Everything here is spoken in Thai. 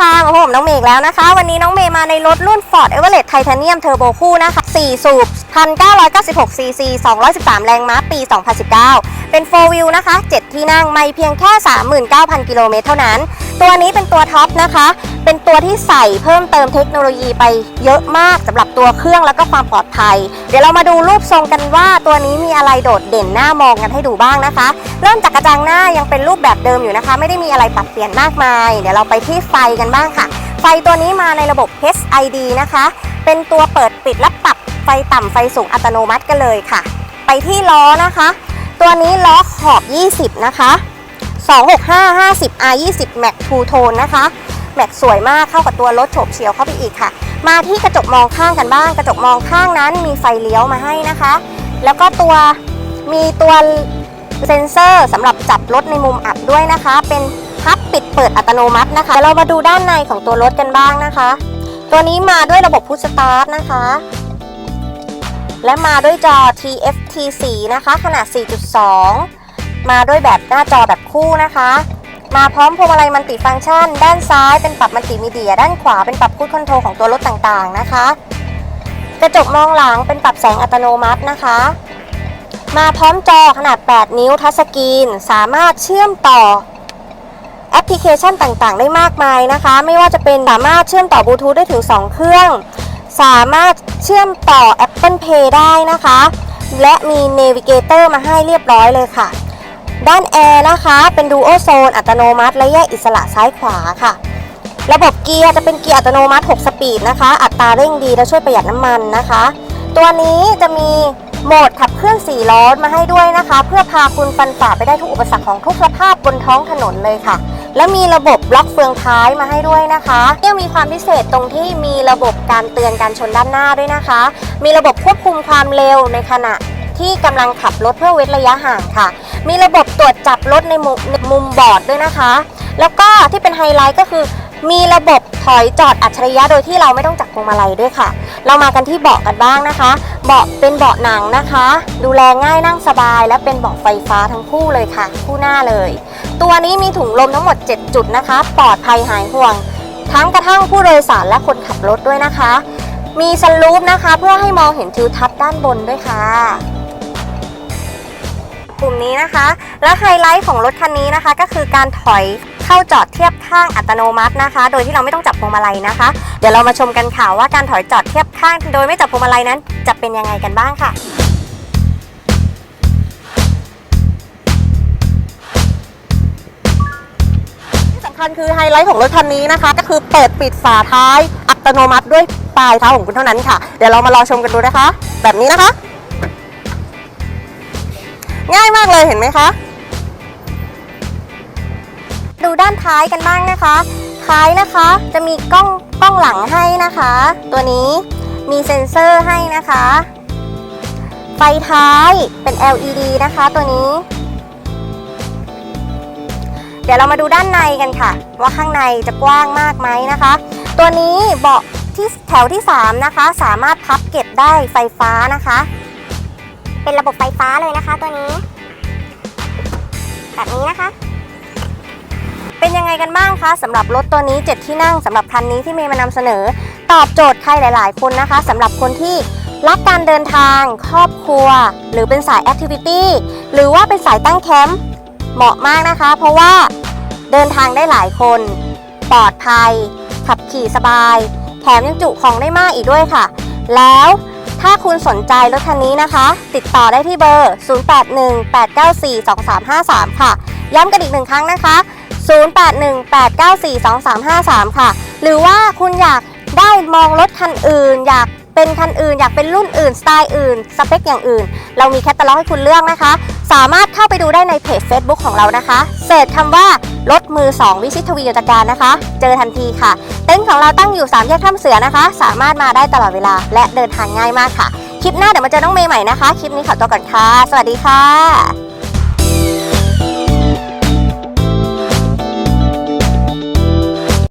ค่ะมาพบกับน้องเมย์อีกแล้วนะคะ วันนี้น้องเมย์มาในรถรุ่น Ford Everest Titanium Turbo คู่นะคะ 4 สูบ 1,996 cc 213 แรงม้าปี 2019 เป็น 4 wheel นะคะ 7 ที่นั่งไม่เพียงแค่ 39,000 กิโลเมตรเท่านั้น ตัวนี้เป็นตัวท็อปนะคะ ตัวที่ใส่เพิ่มเติมเทคโนโลยีไปเยอะมากสำหรับตัวเครื่องแล้วก็ความปลอดภัย เดี๋ยวเรามาดูรูปทรงกันว่าตัวนี้มีอะไรโดดเด่นหน้ามองกันให้ดูบ้างนะคะ เริ่มจากกระจังหน้ายังเป็นรูปแบบเดิมอยู่นะคะ ไม่ได้มีอะไรปรับเปลี่ยนมากมาย เดี๋ยวเราไปที่ไฟกันบ้างค่ะ ไฟตัวนี้มาในระบบ HID นะคะ เป็นตัวเปิดปิดและปรับไฟต่ำไฟสูงอัตโนมัติกันเลยค่ะ ไปที่ล้อนะคะ ตัวนี้ล้อขอบ 20 นะคะ 265 50 R 20 Max Two Tone นะคะ แม็กสวยมากเข้ากับตัวรถโฉบเฉี่ยวเข้าไปอีกค่ะ มาที่กระจกมองข้างกันบ้าง กระจกมองข้างนั้นมีไฟเลี้ยวมาให้นะคะ แล้วก็ตัวมีตัวเซ็นเซอร์สำหรับจับรถในมุมอับด้วยนะคะ เป็นพับปิดเปิดอัตโนมัตินะคะเดี๋ยวเรามาดูด้านในของตัวรถกันบ้างนะคะ ตัวนี้มาด้วยระบบพุชสตาร์ทนะคะ และมาด้วยจอ TFT4 นะคะ ขนาด 4.2 มาด้วยแบบหน้าจอแบบคู่นะคะ มาพร้อมพวงมาลัยมัลติฟังก์ชัน ด้านซ้ายเป็นปรับมัลติมีเดีย ด้านขวาเป็นปรับคูดคอนโทรลของตัวรถต่างๆนะคะ กระจกมองหลังเป็นปรับแสงอัตโนมัตินะคะ มาพร้อมจอขนาด 8 นิ้วทัชสกรีน สามารถเชื่อมต่อแอปพลิเคชันต่างๆ ได้มากมายนะคะ ไม่ว่าจะเป็นสามารถเชื่อมต่อบลูทูธได้ถึง 2 เครื่อง สามารถเชื่อมต่อ Apple Pay ได้นะคะ และมี Navigator มาให้เรียบร้อยเลยค่ะ ด้านแอร์นะคะ เป็น Dual Zone อัตโนมัติ และแยกอิสระซ้ายขวาค่ะ ระบบเกียร์จะเป็นเกียร์อัตโนมัติ 6 สปีดนะคะ อัตราเร่งดีและช่วยประหยัดน้ำมันนะคะ ตัวนี้จะมีโหมดขับเคลื่อน4ล้อมาให้ด้วยนะคะ เพื่อพาคุณฟันฝ่าไปได้ทุกอุปสรรคของทุกสภาพบนท้องถนนเลยค่ะ และมีระบบล็อกเฟืองท้ายมาให้ด้วยนะคะยังมีความพิเศษตรงที่มีระบบการเตือนการชนด้านหน้าด้วยนะคะ มีระบบควบคุมความเร็วในขณะ ที่กำลังขับรถเพื่อเว้นระยะห่างค่ะ มีระบบตรวจจับรถในมุมในมุมบอร์ดด้วยนะคะ แล้วก็ที่เป็นไฮไลท์ก็คือ มีระบบถอยจอดอัจฉริยะโดยที่เราไม่ต้องจับพวงมาลัยด้วยค่ะ เรามากันที่เบาะกันบ้างนะคะ เบาะเป็นเบาะหนังนะคะ ดูแลง่ายนั่งสบาย และเป็นเบาะไฟฟ้าทั้งคู่เลยค่ะ คู่หน้าเลย ตัวนี้มีถุงลมทั้งหมด 7 จุดนะคะ ปลอดภัยหายห่วง ทั้งกระทั่งผู้โดยสารและคนขับรถด้วยนะคะ มีสลูปนะคะ เพื่อให้มองเห็นทิวทัศน์ด้านบนด้วยค่ะ กลุ่มนี้นะคะ และไฮไลท์ของรถคันนี้นะคะ ก็คือการถอยเข้าจอดเทียบข้างอัตโนมัตินะคะ โดยที่เราไม่ต้องจับพวงมาลัยนะคะ เดี๋ยวเรามาชมกันค่ะว่าการถอยจอดเทียบข้าง โดยไม่จับพวงมาลัยนั้น จะเป็นยังไงกันบ้างค่ะที่สำคัญคือไฮไลท์ของรถคันนี้นะคะ ก็คือเปิดปิดฝาท้ายอัตโนมัติด้วยปลายเท้าของคุณเท่านั้นค่ะ เดี๋ยวเรามารอชมกันดูนะคะ แบบนี้นะคะ ง่ายมากเลยเห็นไหมคะ ดูด้านท้ายกันบ้างนะคะ ท้ายนะคะจะมีกล้องกล้องหลังให้นะคะ ตัวนี้มีเซ็นเซอร์ให้นะคะ ไฟท้ายเป็น LED นะคะตัวนี้ เดี๋ยวเรามาดูด้านในกันค่ะ ว่าข้างในจะกว้างมากไหมนะคะ ตัวนี้เบาะที่แถวที่ 3 นะคะ สามารถพับเก็บได้ไฟฟ้านะคะ เป็นระบบไฟฟ้าเลยนะคะตัวนี้ แบบนี้นะคะ เป็นยังไงกันบ้างคะสำหรับรถตัวนี้ 7 ที่นั่งสำหรับคันนี้ที่เมย์มานำเสนอ ตอบโจทย์ใครหลาย ๆ คนนะคะสำหรับคนที่รักการเดินทาง ครอบครัว หรือเป็นสายแอคทิวิตี้หรือว่าเป็นสายตั้งแคมป์เหมาะมากนะคะ เพราะว่าเดินทางได้หลายคน ปลอดภัย ขับขี่สบาย แถมยังจุของได้มากอีกด้วยค่ะ แล้ว ถ้าคุณสนใจรถคันนี้นะคะ ติดต่อได้ที่เบอร์ 0818942353 ค่ะ ย้ำกันอีกหนึ่งครั้งนะคะ 0818942353 ค่ะ หรือว่าคุณอยากได้มองรถคันอื่น อยากเป็นคันอื่น อยากเป็นรุ่นอื่น สไตล์อื่น สเปคอย่างอื่น เรามีแคตตาล็อกให้คุณเลือกนะคะ สามารถเข้าไปดูได้ในเพจ Facebook ของเรานะคะ เสิร์ชคำว่า รถมือ 2 วิชิตทวียตการนะคะ เจอทันทีค่ะ เต็นท์ของเราตั้งอยู่ 3 แยกถ้ำเสือนะคะ สามารถมาได้ตลอดเวลาและเดินทางง่ายมากค่ะ คลิปหน้าเดี๋ยวมาเจอน้องเมย์ใหม่นะคะ คลิปนี้ขอตัวก่อนค่ะ สวัสดีค่ะ